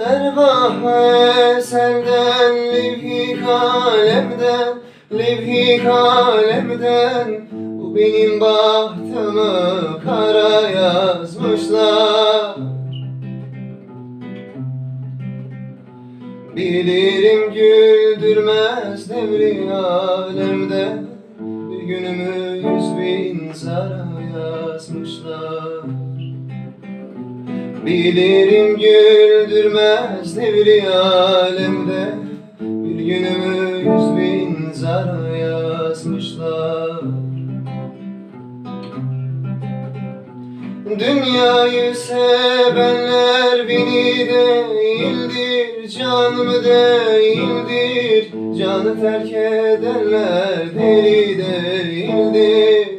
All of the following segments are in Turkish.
Ervah senden levhi kalemden Levhi kalemden. Bu benim bahtımı kara yazmışlar. Bilirim güldürmez devri alemde Bir günümü yüz bin zara yazmışlar Bilirim güldürmez devri alemde. Bir günümü yüz bin zara yazmışlar. Dünyayı sevenler beni değildir Canımı değildir Canı terk edenler deli değildir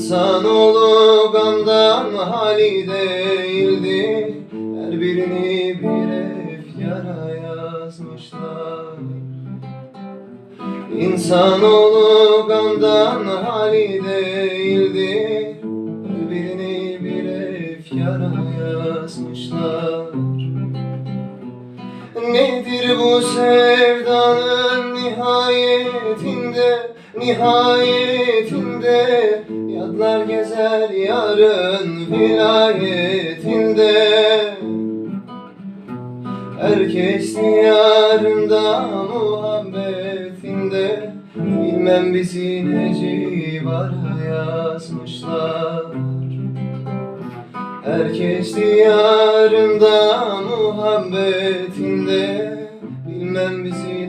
İnsanoğlu gamdan hali değildi. Her birini bir efkara yazmışlar. İnsanoğlu gamdan hali değildi. Her birini bir efkara yazmışlar. Nedir bu sevdanın nihayetinde Nihayetinde Yadlar gezer yarın vilayetinde. Herkes diyarında muhabbetinde Bilmem bizi ne civara yazmışlar. Herkes diyarında muhabbetinde Bilmem bizi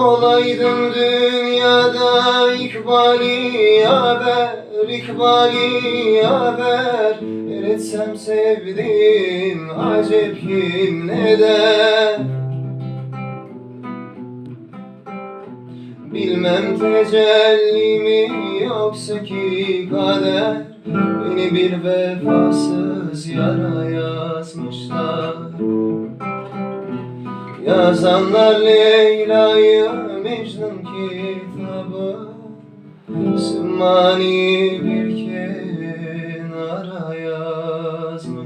Olaydım dünyada ikbali haber, ikbali haber. El etsem sevdiğim acep kim ne Bilmem tecelli mi yoksa ki kader? Beni bir vefasız yara yazmışlar Yazanlar Leyla'yı Mecnun kitabı Sımani bir kenara yazmışlar.